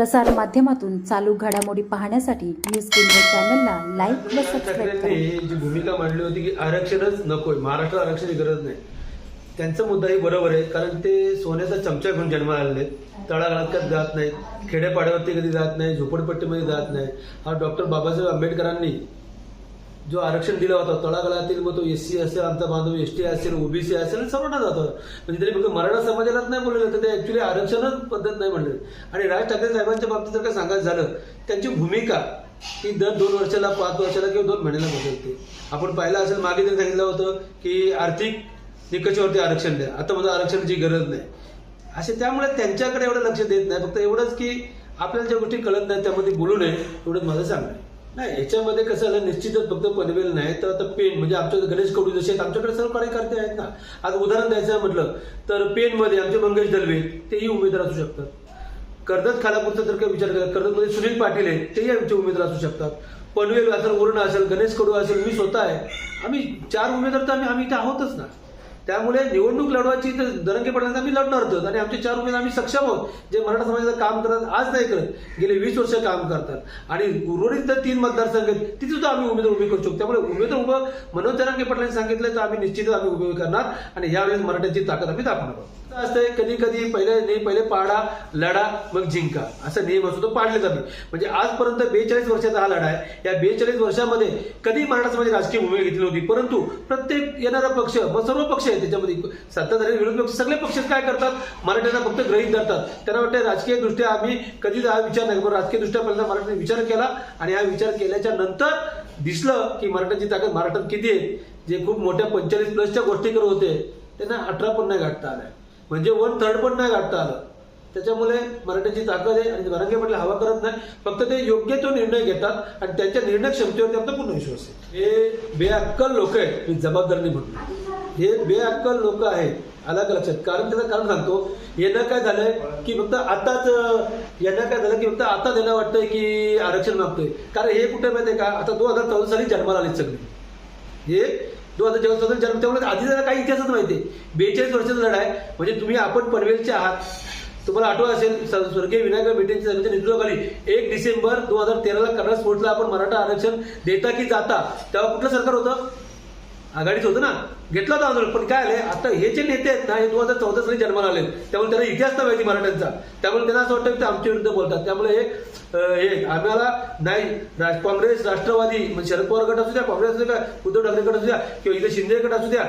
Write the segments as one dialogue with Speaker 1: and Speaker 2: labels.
Speaker 1: प्रसार माध्यमातून चालू घडामोडी पाहण्यासाठी न्यूज केंद्र चॅनलला लाईक व सबस्क्राईब करा.
Speaker 2: ठाकरेंनी जी भूमिका मांडली होती की आरक्षणच नकोय महाराष्ट्र आरक्षणाची गरज नाही. त्यांचा मुद्दाही बरोबर आहे कारण ते सोन्याचा चमचा घेऊन जन्माला आलेले तळागाळात कधी जात नाहीत खेड्यापाड्यावरती कधी जात नाही झोपडपट्टीमध्ये जात नाही. हा डॉक्टर बाबासाहेब आंबेडकरांनी जो आरक्षण दिला होता तळागाळातील मग तो एस सी असेल आमचा बांधव एस टी असेल ओबीसी असेल सर्वांना जातो म्हणजे तरी फक्त मराठा समाजालाच नाही बोललेलं तर ते ऍक्च्युली आरक्षणच पद्धत नाही म्हणले. आणि राज ठाकरे साहेबांच्या बाबतीत जर का सांगायचं झालं त्यांची भूमिका ती दर दोन वर्षाला पाच वर्षाला किंवा दोन महिन्याला बदलते. आपण पाहिलं असेल मागे त्यांनी सांगितलं होतं की आर्थिक निकषावरती आरक्षण द्या. आता मला आरक्षणाची गरज नाही. असे त्यामुळे त्यांच्याकडे एवढं लक्ष देत नाही. फक्त एवढंच की आपल्याला ज्या गोष्टी कळत नाही त्यामध्ये बोलू नये एवढंच माझं सांगणं आहे. नाही याच्यामध्ये कसं झालं निश्चितच फक्त पनवेल नाही तर आता पेन म्हणजे आमच्या गणेश कडू जसे आहेत आमच्याकडे सर्व कार्यकर्ते आहेत ना. आज उदाहरण द्यायचं म्हटलं तर पेनमध्ये आमचे मंगेश दलवे तेही उमेदवार असू शकतात. कर्जत खालापूरचा जर काही विचार केला कर्जतमध्ये सुनील पाटील आहे तेही आमचे उमेदवार असू शकतात. पनवेल असेल उरण असेल गणेश कडू असेल मी स्वतः आहे. आम्ही चार उमेदवार तर आम्ही आम्ही इथे आहोतच ना. त्यामुळे निवडणूक लढवायची तर दरंगे पडल्यानंतर आम्ही लढणार होतो आणि आमचे चार उमेदवार आम्ही सक्षम आहोत. जे मराठा समाजाचं काम करत आज नाही करत. गेले वीस वर्ष काम करतात. आणि उर्वरित तर तीन मतदारसंघ आहेत तिथे सुद्धा आम्ही उमेदवार उभे करू शकतो. त्यामुळे उमेदवार उभं मनोज जरांगे पाटलांनी सांगितलं तर आम्ही निश्चितच आम्ही उभे करणार आणि यावेळेस मराठ्यांची ताकद आम्ही दाखवणार आहोत. असं असतंय कधी कधी पहिले नाही पहिले पाडा लढा मग जिंका. असा नियम असतो तो पाडले जातो. म्हणजे आजपर्यंत बेचाळीस वर्षाचा हा लढा आहे. या बेचाळीस वर्षामध्ये कधी मराठा समाजाची राजकीय भूमिका घेतली होती परंतु प्रत्येक येणारा पक्ष मग सर्व पक्ष आहेत त्याच्यामध्ये सत्ताधारी विरोधी पक्ष सगळे पक्ष काय करतात? मराठ्यांना फक्त ग्रहित धरतात. त्यांना वाटतं राजकीय दृष्ट्या आम्ही कधीच हा विचार नाही पण राजकीय दृष्ट्या पहिल्यांदा मराठ्यांनी विचार केला आणि हा विचार केल्याच्यानंतर दिसलं की मराठ्यांची ताकद महाराष्ट्रात किती आहे? जे खूप मोठ्या पंचेचाळीस प्लसच्या गोष्टी करत होते त्यांना अठरा पण नाही गाठता आल्या. म्हणजे वन थर्ड पण नाही गाठता आलं. त्याच्यामुळे मराठ्यांची ताकद आहे आणि मराठी म्हटलं हवा करत नाही. फक्त ते योग्य तो निर्णय घेतात आणि त्यांच्या निर्णय क्षमतेवर आमचा पूर्ण विश्वास आहे. हे बेअक्कल लोक आहेत मी जबाबदारीने म्हणतो हे बेअक्कल लोक आहेत. आला का लक्षात? कारण त्याचं कारण सांगतो. यांना काय झालंय की फक्त आताच यांना काय झालं की फक्त आता त्यांना वाटतंय की आरक्षण मागतोय. कारण हे कुठे माहितीये का? आता दोन हजार चौदा साली जन्माला आले सगळे. हे दोन हजार चौदा साली जन्म त्यामुळे आधी जरा काही इतिहासच माहिती बेचाळीस वर्षाचा लढा आहे. म्हणजे तुम्ही आपण पनवेलचे आहात. तुम्हाला आठवत असेल स्वर्गीय विनायक मेटेंच्या नेतृत्वाखाली एक डिसेंबर दोन हजार तेराला कर्नाटक स्पोर्टला आपण मराठा आरक्षण देता की जाता तेव्हा कुठलं सरकार होतं? आघाडीच होतं ना. घेतलं होतं आंदोलन पण काय आले आता हे जे नेते आहेत ना हे दोन हजार चौदा साली जन्माला आले त्यामुळे त्यांना इतिहास तर माहिती मराठ्यांचा. त्यामुळे त्यांना असं वाटतं की ते आमच्या विरुद्ध बोलतात. त्यामुळे हे हे आम्हाला नाही राज- काँग्रेस राष्ट्रवादी म्हणजे शरद पवार गट असू द्या काँग्रेस असू द्या उद्धव ठाकरे गट असू द्या किंवा इथे शिंदे गट असू द्या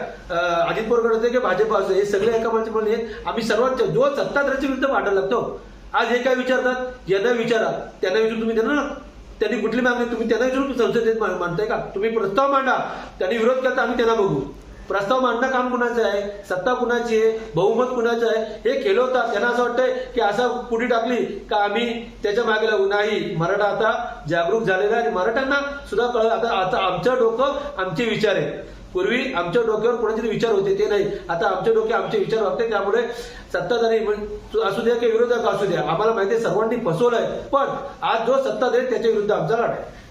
Speaker 2: अजित पवार गट असू द्या किंवा भाजप असू द्या हे सगळे एका माणसे म्हणून हे आम्ही सर्वांच्या जो सत्ताधाऱ्याच्या विरुद्ध वाटायला लागतो. आज हे काय विचारतात? यांना विचारा. त्यांना विचारून तुम्ही त्यांना ना त्यांनी कुठली मागणी? तुम्ही त्यांना विचारून संसदेत मांडताय का? तुम्ही प्रस्ताव मांडा. त्यांनी विरोध करता आम्ही त्यांना बघू. प्रस्ताव मांडणं काम कुणाचं आहे? सत्ता कुणाची आहे? बहुमत कुणाचं आहे? हे खेळवतात त्यांना असं वाटतंय की असं पुढे टाकली का आम्ही त्याच्यामागे लागू? नाही. मराठा आता जागरूक झालेला आहे आणि मराठ्यांना सुद्धा कळलं. आता आता आमचं डोकं आमचे विचार आहे पूर्वी आमच्या डोक्यावर कोणाचे विचार होते ते नाही. आता आमचे डोके आमचे विचार वागते त्यामुळे सत्ताधारी म्हण- असू द्या की विरोधक असू द्या. आम्हाला माहिती सर्वांनी फसवलंय. पण आज जो सत्ताधारी त्याच्या विरुद्ध आमचा लढा आहे